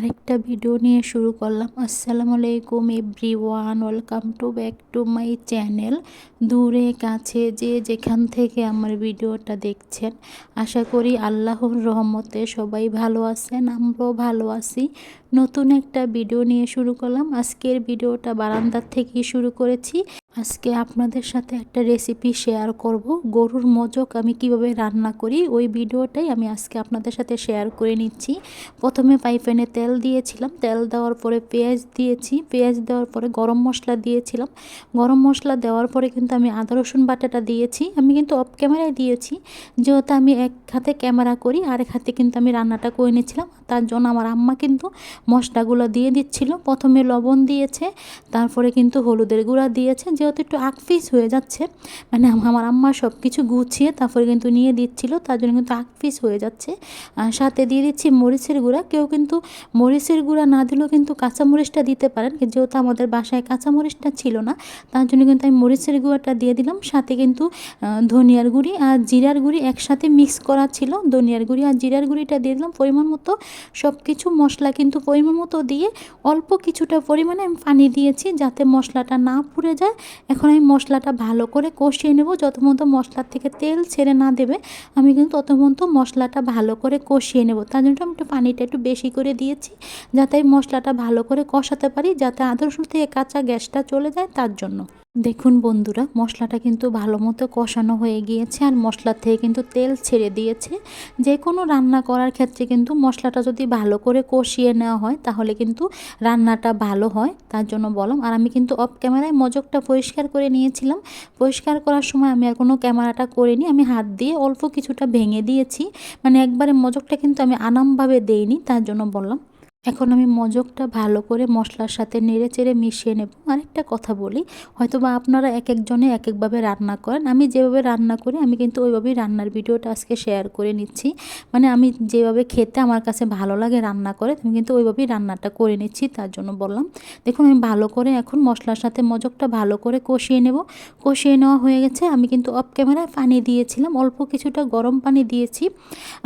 আরেকটা ভিডিও নিয়ে শুরু করলাম। আসসালামু আলাইকুম everyone welcome to back to my channel দূরে, কাছে, যে যেখান থেকে আমার ভিডিওটা দেখছেন, আশা করি আল্লাহর রহমতে সবাই ভালো আছেন, আমরাও ভালো আছি। নতুন একটা ভিডিও নিয়ে শুরু করলাম। আজকের ভিডিওটা বারান্দার থেকেই শুরু করেছি। আজকে আপনাদের সাথে একটা রেসিপি শেয়ার করব। গরুর মজক আমি কীভাবে রান্না করি, ওই ভিডিওটাই আমি আজকে আপনাদের সাথে শেয়ার করে নিচ্ছি। প্রথমে পাইপ্যানে তেল দিয়েছিলাম, তেল দেওয়ার পরে পেঁয়াজ দিয়েছি, পেঁয়াজ দেওয়ার পরে গরম মশলা দিয়েছিলাম। গরম মশলা দেওয়ার পরে কিন্তু আমি আদা, রসুন বাটাটা দিয়েছি, আমি কিন্তু অফ ক্যামেরায় দিয়েছি। যেহেতু আমি এক হাতে ক্যামেরা করি, আরেক হাতে কিন্তু আমি রান্নাটা করে নিয়েছিলাম। তার জন্য আমার আম্মা কিন্তু মশলাগুলো দিয়ে দিচ্ছিল। প্রথমে লবণ দিয়েছে, তারপরে কিন্তু হলুদের গুঁড়া দিয়েছে। যেহেতু একটু আকফিস হয়ে যাচ্ছে মানে আমার আম্মা সব কিছু গুছিয়ে তারপরে কিন্তু নিয়ে দিচ্ছিল, তার জন্য কিন্তু আকফিস হয়ে যাচ্ছে। সাথে দিয়ে দিচ্ছি মরিচের গুঁড়া, কেউ কিন্তু মরিচের গুঁড়া না দিলেও কিন্তু কাঁচামরিচটা দিতে পারেন, যেহেতু আমাদের বাসায় কাঁচামরিচটা ছিল না, তার জন্য কিন্তু আমি মরিচের গুঁড়াটা দিয়ে দিলাম। সাথে কিন্তু ধনিয়ার গুঁড়ি আর জিরার গুঁড়ি একসাথে মিক্স করা ছিল, ধনিয়ার গুঁড়ি আর জিরার গুঁড়িটা দিয়ে দিলাম পরিমাণ মতো। সব কিছু মশলা কিন্তু পরিমাণ মতো দিয়ে অল্প কিছুটা পরিমাণে আমি পানি দিয়েছি, যাতে মশলাটা না পুড়ে যায়। এখন আমি মশলাটা ভালো করে কষিয়ে নেব। যত মতো মশলার থেকে তেল ছেড়ে না দেবে, আমি কিন্তু তত মতো মশলাটা ভালো করে কষিয়ে নেব। তার জন্য আমি একটু পানিটা একটু বেশি করে দিয়েছি, যাতে মশলাটা ভালো করে কষাতে পারি, যাতে আদর্শ থেকে কাঁচা গ্যাসটা চলে যায় তার জন্য। দেখুন বন্ধুরা, মশলাটা কিন্তু ভালো মতো কষানো হয়ে গিয়েছে আর মশলার থেকে কিন্তু তেল ছেড়ে দিয়েছে। যে কোনো রান্না করার ক্ষেত্রে কিন্তু মশলাটা যদি ভালো করে কষিয়ে নেওয়া হয়, তাহলে কিন্তু রান্নাটা ভালো হয়, তার জন্য বললাম। আর আমি কিন্তু অফ ক্যামেরায় মজকটা পরিষ্কার করে নিয়েছিলাম। পরিষ্কার করার সময় আমি আর কোনো ক্যামেরাটা করিনি, আমি হাত দিয়ে অল্প কিছুটা ভেঙে দিয়েছি। মানে একবারে মজকটা কিন্তু আমি আনামভাবে দেইনি, তার জন্য বললাম। এখন আমি মজকটা ভালো করে মশলার সাথে নেড়ে চেড়ে মিশিয়ে নেব। আরেকটা কথা বলি হয়তো বা আপনারা এক একজনে এক একভাবে রান্না করেন। আমি যেভাবে রান্না করি, আমি কিন্তু ওইভাবেই রান্নার ভিডিওটা আজকে শেয়ার করে নিচ্ছি। মানে আমি যেভাবে খেতে আমার কাছে ভালো লাগে রান্না করে, আমি কিন্তু ওইভাবেই রান্নাটা করে নিচ্ছি, তার জন্য বললাম। দেখুন, আমি ভালো করে এখন মশলার সাথে মজকটা ভালো করে কষিয়ে নেব। কষিয়ে নেওয়া হয়ে গেছে। আমি কিন্তু অফ ক্যামেরায় পানি দিয়েছিলাম, অল্প কিছুটা গরম পানি দিয়েছি।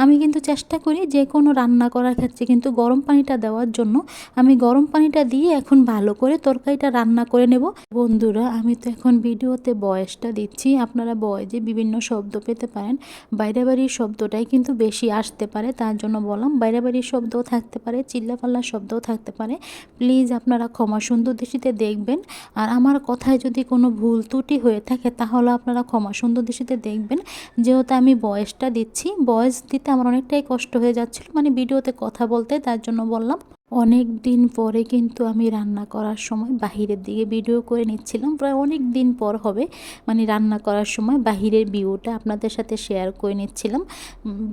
আমি কিন্তু চেষ্টা করি যে কোনো রান্না করার ক্ষেত্রে কিন্তু গরম পানিটা দেওয়ার জন্য আমি গরম পানিটা দিয়ে এখন ভালো করে তরকারিটা রান্না করে নেব। বন্ধুরা, আমি তো এখন ভিডিওতে বয়সটা দিচ্ছি। আপনারা বয়সে বিভিন্ন শব্দ পেতে পারেন। বাইরে বাড়ির শব্দটাই কিন্তু বেশি আসতে পারে, তার জন্য বললাম। বাইরে বাড়ির শব্দও থাকতে পারে, চিল্লাপাল্লার শব্দও থাকতে পারে। প্লিজ আপনারা ক্ষমা সুন্দর দৃষ্টিতে দেখবেন। আর আমার কথায় যদি কোনো ভুল ত্রুটি হয়ে থাকে, তাহলে আপনারা ক্ষমা সুন্দর দৃষ্টিতে দেখবেন। যেহেতু আমি বয়সটা দিচ্ছি, বয়স দিতে আমার অনেকটাই কষ্ট হয়ে যাচ্ছিল। মানে ভিডিওতে কথা বলতে, তার জন্য বললাম। 다음 অনেক দিন পরে কিন্তু আমি রান্না করার সময় বাহিরের দিকে ভিডিও করে নিচ্ছিলাম। প্রায় অনেক দিন পর হবে মানে রান্না করার সময় বাহিরের ভিউটা আপনাদের সাথে শেয়ার করে নিচ্ছিলাম।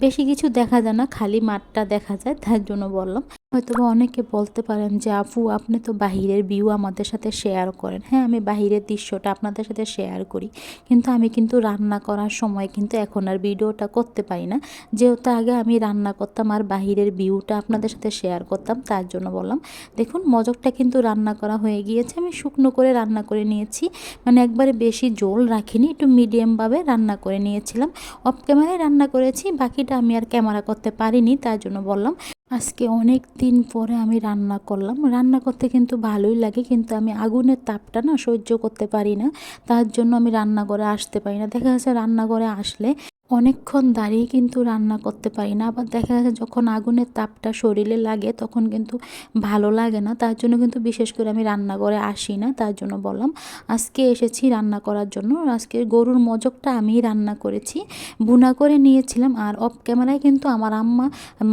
বেশি কিছু দেখা যায় না, খালি মাঠটা দেখা যায় তার জন্য বললাম। হয়তো অনেকে বলতে পারেন যে, আপু, আপনি তো বাহিরের ভিউ আমাদের সাথে শেয়ার করেন। হ্যাঁ আমি বাহিরের দৃশ্যটা আপনাদের সাথে শেয়ার করি। কিন্তু আমি কিন্তু রান্না করার সময় কিন্তু এখন আর ভিডিওটা করতে পারি না। যেহেতু আগে আমি রান্না করতাম আর বাহিরের ভিউটা আপনাদের সাথে শেয়ার করতাম তার জন্য বললাম। দেখুন, মজকটা কিন্তু রান্না করা হয়ে গিয়েছে। আমি শুকনো করে রান্না করে নিয়েছি। মানে একবারে বেশি জোল রাখিনি, একটু মিডিয়ামভাবে রান্না করে নিয়েছিলাম। অফ ক্যামেরায় রান্না করেছি, বাকিটা আমি আর ক্যামেরা করতে পারিনি, তার জন্য বললাম। আজকে অনেক দিন পরে আমি রান্না করলাম। রান্না করতে কিন্তু ভালোই লাগে, কিন্তু আমি আগুনের তাপটা না সহ্য করতে পারি না। তার জন্য আমি রান্নাঘরে আসতে পারি না। দেখা যাচ্ছে রান্নাঘরে আসলে অনেকক্ষণ দাঁড়িয়ে কিন্তু রান্না করতে পারি না। আবার দেখা যাচ্ছে যখন আগুনের তাপটা শরীরে লাগে, তখন কিন্তু ভালো লাগে না। তার জন্য কিন্তু বিশেষ করে আমি রান্নাঘরে আসি না, তার জন্য বললাম। আজকে এসেছি রান্না করার জন্য। আজকে গরুর মজকটা আমি রান্না করেছি। বুনা করে নিয়েছিলাম আর অফ ক্যামেরায় কিন্তু আমার আম্মা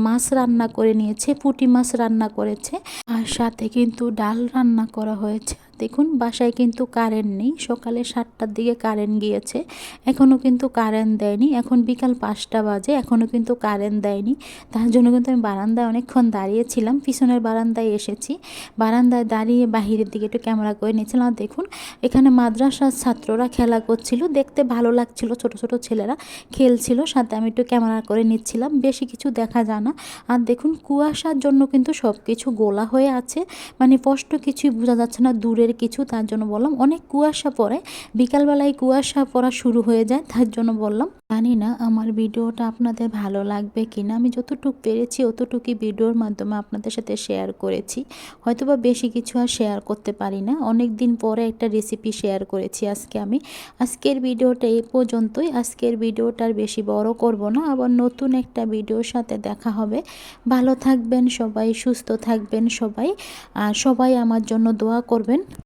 মাছ রান্না করে নিয়েছে, পুঁটি মাছ রান্না করেছে। আর সাথে কিন্তু ডাল রান্না করা হয়েছে। দেখুন, বাসায় কিন্তু কারেন্ট নেই। সকালে সাতটার দিকে কারেন্ট গিয়েছে। এখনও কিন্তু কারেন্ট দেয়নি। এখন বিকাল পাঁচটা বাজে। এখনও কিন্তু কারেন্ট দেয়নি। তার জন্য কিন্তু আমি বারান্দায় অনেকক্ষণ দাঁড়িয়েছিলাম। পিছনের বারান্দায় এসেছি। বারান্দায় দাঁড়িয়ে বাহিরের দিকে একটু ক্যামেরা করে নিয়েছিলাম। আর দেখুন, এখানে মাদ্রাসার ছাত্ররা খেলা করছিল। দেখতে ভালো লাগছিল। ছোট ছোট ছেলেরা খেলছিল। সাথে আমি একটু ক্যামেরা করে নিচ্ছিলাম। বেশি কিছু দেখা যায় না। আর দেখুন, কুয়াশার জন্য কিন্তু সব কিছু গোলা হয়ে আছে। মানে স্পষ্ট কিছুই বোঝা যাচ্ছে না। দূরের দূরের কিছু, তার জন্য বললাম। অনেক কুয়াশা পড়ে। বিকালবেলায় কুয়াশা পড়া শুরু হয়ে যায়, তার জন্য বললাম। জানি না আমার ভিডিওটা আপনাদের ভালো লাগবে কি না আমি যতটুকু পেরেছি, অতটুকুই ভিডিওর মাধ্যমে আপনাদের সাথে শেয়ার করেছি। হয়তোবা বেশি কিছু আর শেয়ার করতে পারি না। অনেক দিন পরে একটা রেসিপি শেয়ার করেছি আজকে আমি। আজকের ভিডিওটা এই পর্যন্তই। আজকের ভিডিওটা আর বেশি বড় করব না। আবার নতুন একটা ভিডিওর সাথে দেখা হবে। ভালো থাকবেন সবাই, সুস্থ থাকবেন সবাই। আর সবাই আমার জন্য দোয়া করবেন।